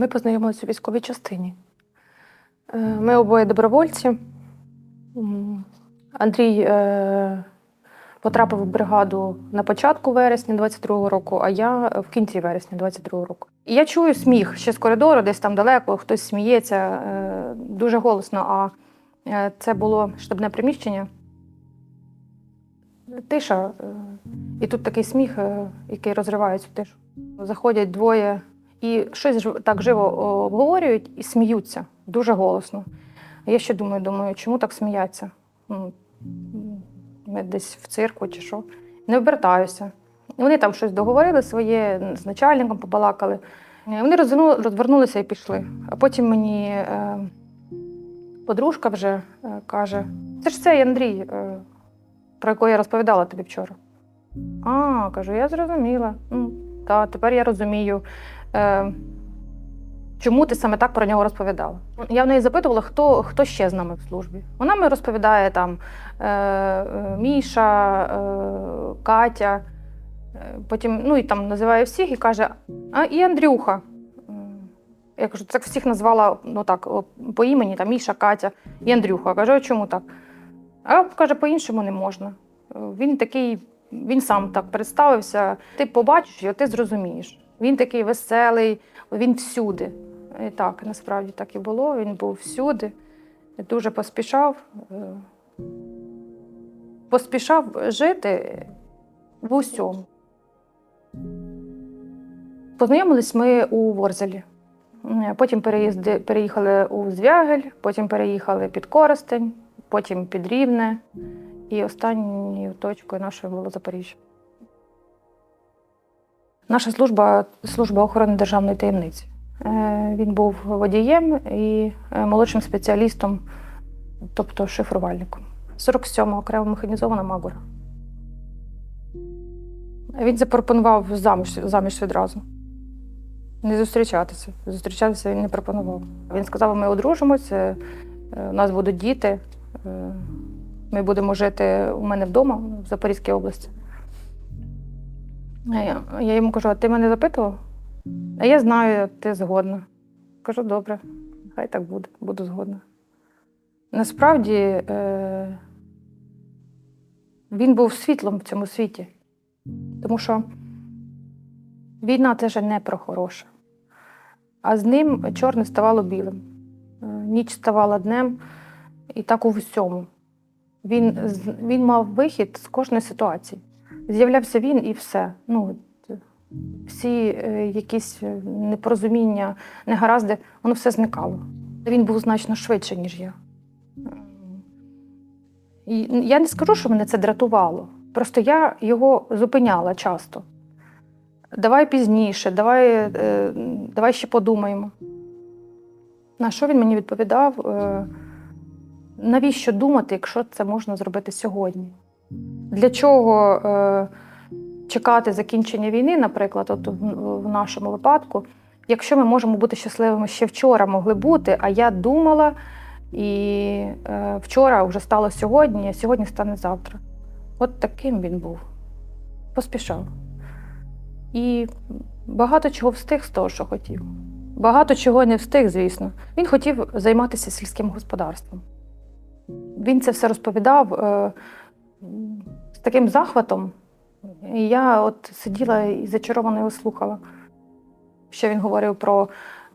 Ми познайомилися у військовій частині. Е, Ми обоє добровольці. Андрій е, потрапив в бригаду на початку вересня 22-го року, а я в кінці вересня 22-го року. І я чую сміх ще з коридору, десь там далеко, хтось сміється е, дуже голосно. А е, це було штабне приміщення. Тиша. е, І тут такий сміх, е, який розриває цю тишу. Заходять двоє і щось так живо обговорюють і сміються дуже голосно. Я ще думаю, думаю, чому так сміяться? Ну, Ми десь в цирку чи що. Не обертаюся. Вони там щось договорили своє, з начальником побалакали. Е, Вони розвернулися і пішли. А потім мені е, подружка вже е, каже: це ж цей Андрій, е, про якого я розповідала тобі вчора. А, кажу, я зрозуміла. Ну, та, тепер я розумію, е, чому ти саме так про нього розповідала. Я в неї запитувала, хто, хто ще з нами в службі. Вона мені розповідає там е, Міша, е, Катя. Е, Потім, ну і там називає всіх і каже, а і Андрюха. Я кажу, так всіх назвала ну так, по імені, там Міша, Катя і Андрюха. Я Кажу, а чому так? А каже, по-іншому не можна. Е, Він такий, він сам так представився. Ти побачиш його, ти зрозумієш. Він такий веселий, він всюди. І так, насправді так і було. Він був всюди, дуже поспішав. е, Поспішав жити в усьому. Познайомились ми у Ворзелі. Е, Потім переїхали у Звягель, потім переїхали під Коростень, потім під Рівне. І останньою точкою нашою було Запоріжжя. Наша служба служба охорони державної таємниці. Е, Він був водієм і е, молодшим спеціалістом, тобто шифрувальником. 47-ма окремо механізована Магура. Він запропонував заміж, заміж відразу. Не зустрічатися. Зустрічатися він не пропонував. Він сказав, ми одружимося, е, у нас будуть діти, ми будемо жити у мене вдома в Запорізькій області. Я йому кажу, а ти мене запитував? А я знаю, ти згодна. Кажу, добре, хай так буде, буду згодна. Насправді е, він був світлом в цьому світі, тому що війна це ж не про хороше. А з ним чорне ставало білим, е, ніч ставала днем, і так у всьому. Він, він мав вихід з кожної ситуації. З'являвся він і все. Ну, всі е, якісь е, непорозуміння, негаразди, воно все зникало. Він був значно швидше, ніж я. І я не скажу, що мене це дратувало. Просто я його зупиняла часто. Давай пізніше, давай, е, давай ще подумаємо. На що він мені відповідав? Навіщо думати, якщо це можна зробити сьогодні? Для чого е, чекати закінчення війни, наприклад, от в, нашому випадку, якщо ми можемо бути щасливими ще вчора могли бути, а я думала, і е, вчора вже стало сьогодні, а сьогодні стане завтра. От таким він був. Поспішав. І багато чого встиг з того, що хотів. Багато чого не встиг, звісно. Він хотів займатися сільським господарством. Він це все розповідав е, з таким захватом. І я от сиділа і зачаровано його слухала. Ще він говорив про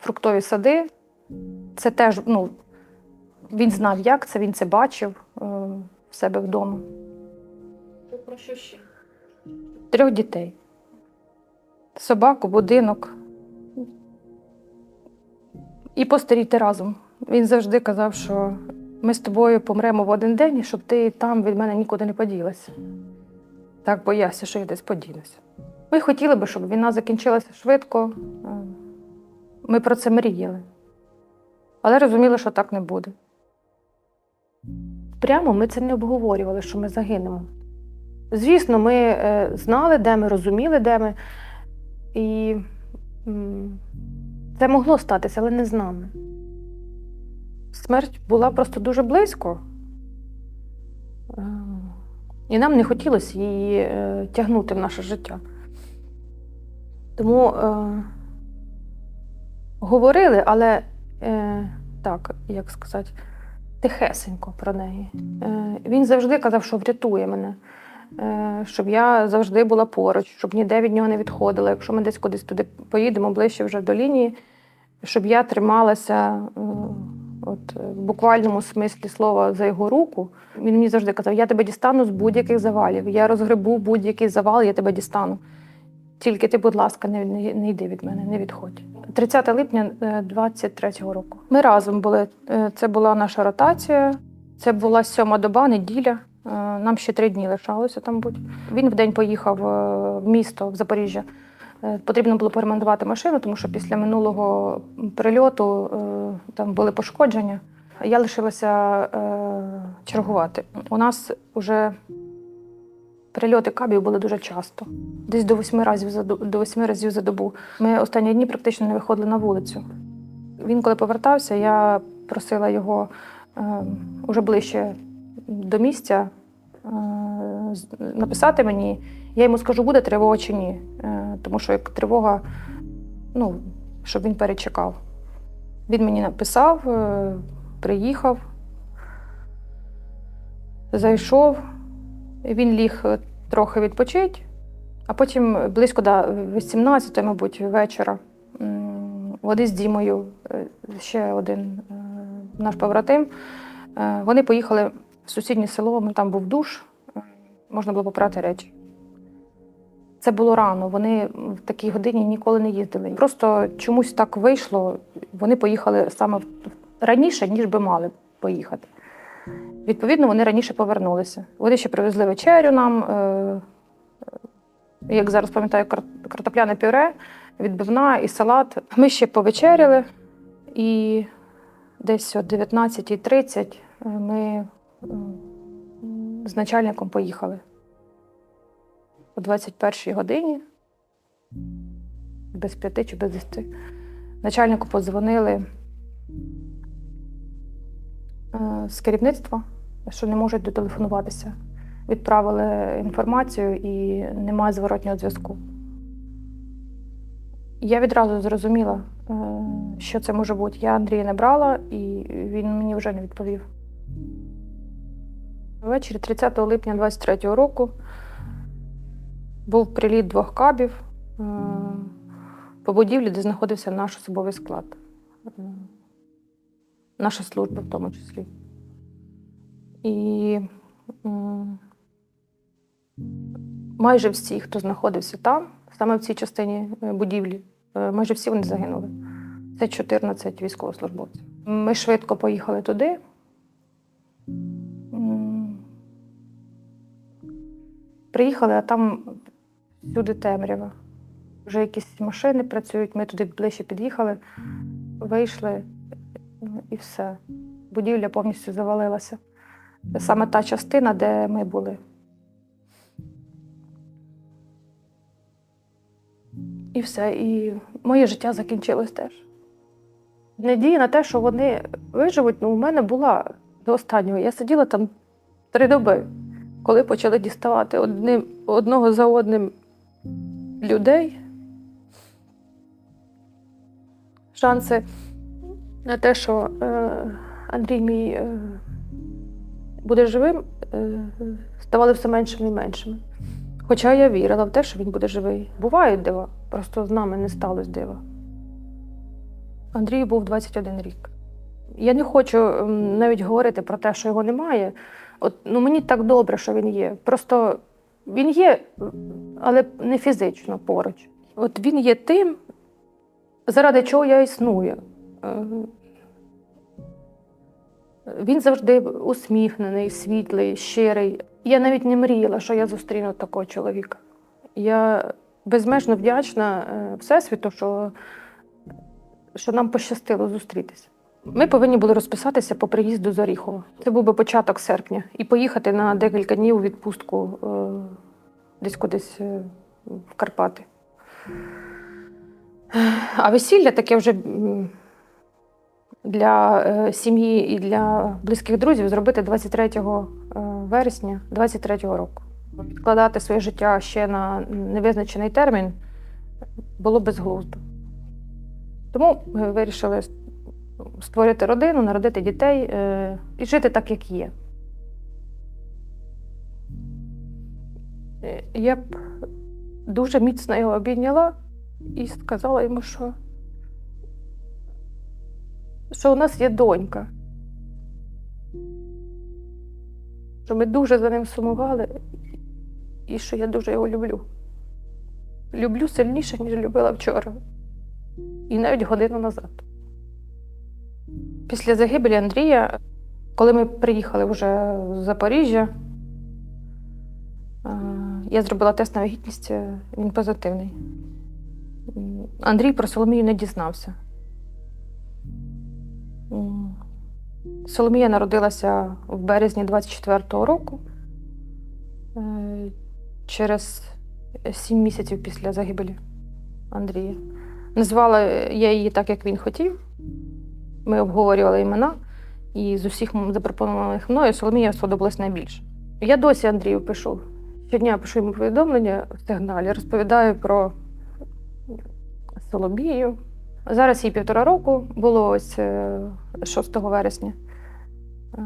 фруктові сади. Це теж, ну, він знав, як це, він це бачив е, в себе вдома. Про що ще? Трьох дітей. Собаку, будинок. І постаріти разом. Він завжди казав, що ми з тобою помремо в один день, і щоб ти там від мене нікуди не поділася. Так боявся, що я десь подінуся. Ми хотіли би, щоб війна закінчилася швидко. Е, Ми про це мріяли. Але розуміли, що так не буде. Прямо ми це не обговорювали, що ми загинемо. Звісно, ми е, знали, де ми, розуміли, де ми. І це могло статися, але не з нами. Смерть була просто дуже близько. Е, І нам не хотілося її е, тягнути в наше життя. Тому е, Говорили, але е, так, як сказати, тихесенько про неї. Е, він завжди казав, що врятує мене, е, щоб я завжди була поруч, щоб ніде від нього не відходила. Якщо ми десь кудись туди поїдемо ближче вже до лінії, щоб я трималася е, от, е, в буквальному смислі слова за його руку. Він мені завжди казав: я тебе дістану з будь-яких завалів, я розгребу будь-який завал, я тебе дістану. Тільки ти, будь ласка, не, не, йди від мене, не відходь. 30 липня 23-го року. Ми разом були. Е, Це була наша ротація. Це була сьома доба, неділя. Е, Нам ще три дні лишалося там бути. Він в день поїхав е, в місто в Запоріжжя. Е, Потрібно було поремонтувати машину, тому що після минулого прильоту е, там були пошкодження. Я лишилася е, чергувати. У нас вже прильоти кабів були дуже часто, десь до восьми разів за до восьми разів за добу. Ми останні дні практично не виходили на вулицю. Він, коли повертався, я просила його е, уже ближче до місця е, написати мені. Я йому скажу, буде тривога чи ні. Е, тому що як тривога, ну, щоб він перечекав. Він мені написав, е, приїхав, зайшов, він ліг е, трохи відпочить, а потім близько до 18, мабуть, вечора. Вони з Дімою, е, ще один наш побратим. Вони поїхали в сусіднє село, там був душ, можна було попрати речі. Це було рано. Вони в такій годині ніколи не їздили. Просто чомусь так вийшло. Вони поїхали саме раніше, ніж би мали поїхати. Відповідно, вони раніше повернулися. Вони ще привезли вечерю нам. е, е, Як зараз пам'ятаю, кар- картопляне пюре, відбивна і салат. Ми ще повечеряли, і десь о 19.30 ми е, з начальником поїхали о 21 годині, без п'яти чи без десяти. Начальнику подзвонили е, з керівництва, що не можуть дотелефонуватися. Відправили інформацію і немає зворотнього зв'язку. Я відразу зрозуміла, е, що це може бути. Я Андрія не брала, і він мені вже не відповів. Ввечері 30 липня 23-го року був приліт двох кабів е, по будівлі, де знаходився наш особовий склад. Е, Наша служба в тому числі. І майже всі, хто знаходився там, саме в цій частині е, будівлі, майже всі вони загинули. Це 14 військовослужбовців. Ми швидко поїхали туди. Приїхали, а там всюди темрява. Вже якісь машини працюють, ми туди ближче під'їхали, вийшли ну, і все. Будівля повністю завалилася. Це саме та частина, де ми були. І все. І моє життя закінчилось теж. Надія на те, що вони виживуть, ну, у мене була до останнього. Я сиділа там три доби, коли почали діставати одним, одного за одним людей. Шанси на те, що е, Андрій мій е, буде живим, е, ставали все меншими і меншими. Хоча я вірила в те, що він буде живий. Бувають дива, просто з нами не сталося дива. Андрію був 21 рік. Я не хочу навіть говорити про те, що його немає. От, ну, мені так добре, що він є. Просто він є, але не фізично поруч. От він є тим, заради чого я існую. Е, Він завжди усміхнений, світлий, щирий. Я навіть не мріяла, що я зустріну такого чоловіка. Я безмежно вдячна е, Всесвіту, що, що нам пощастило зустрітися. Ми повинні були розписатися по приїзду з Оріхова. Це був би початок серпня, і поїхати на декілька днів у відпустку е, десь кудись е, в Карпати. А весілля таке вже для е, сім'ї і для близьких друзів зробити 23 е, вересня 23-го року. Відкладати своє життя ще на невизначений термін було безглуздо. Тому вирішили створити родину, народити дітей і жити так, як є. Я б дуже міцно його обійняла і сказала йому, що, що у нас є донька. Що ми дуже за ним сумували, і що я дуже його люблю. Люблю сильніше, ніж любила вчора. І навіть годину назад. Після загибелі Андрія, коли ми приїхали вже з Запоріжжя, е, я зробила тест на вагітність, е, він позитивний. Андрій про Соломію не дізнався. Соломія народилася в березні 24-го року, е, через сім місяців після загибелі Андрія. Назвала я її так, як він хотів. Ми обговорювали імена, і з усіх запропонованих мною Соломія сподобалась найбільше. Я досі Андрію пишу. Щодня пишу йому повідомлення в сигналі, розповідаю про Соломію. Зараз їй півтора року, було ось е, 6 вересня. Е,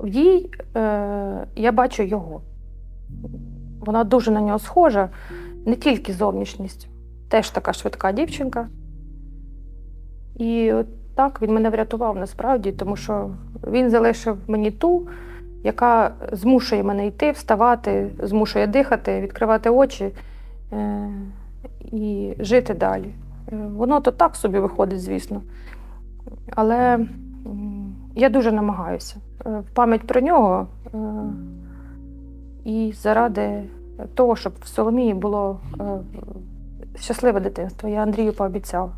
В їй е, я бачу його. Вона дуже на нього схожа, не тільки зовнішністю, теж така швидка дівчинка. І от так він мене врятував насправді, тому що він залишив мені ту, яка змушує мене йти, вставати, змушує дихати, відкривати очі е- і жити далі. Е, Воно то так собі виходить, звісно. Але я дуже намагаюся. Е, пам'ять про нього і заради того, щоб в Соломії було щасливе дитинство. Я Андрію пообіцяла.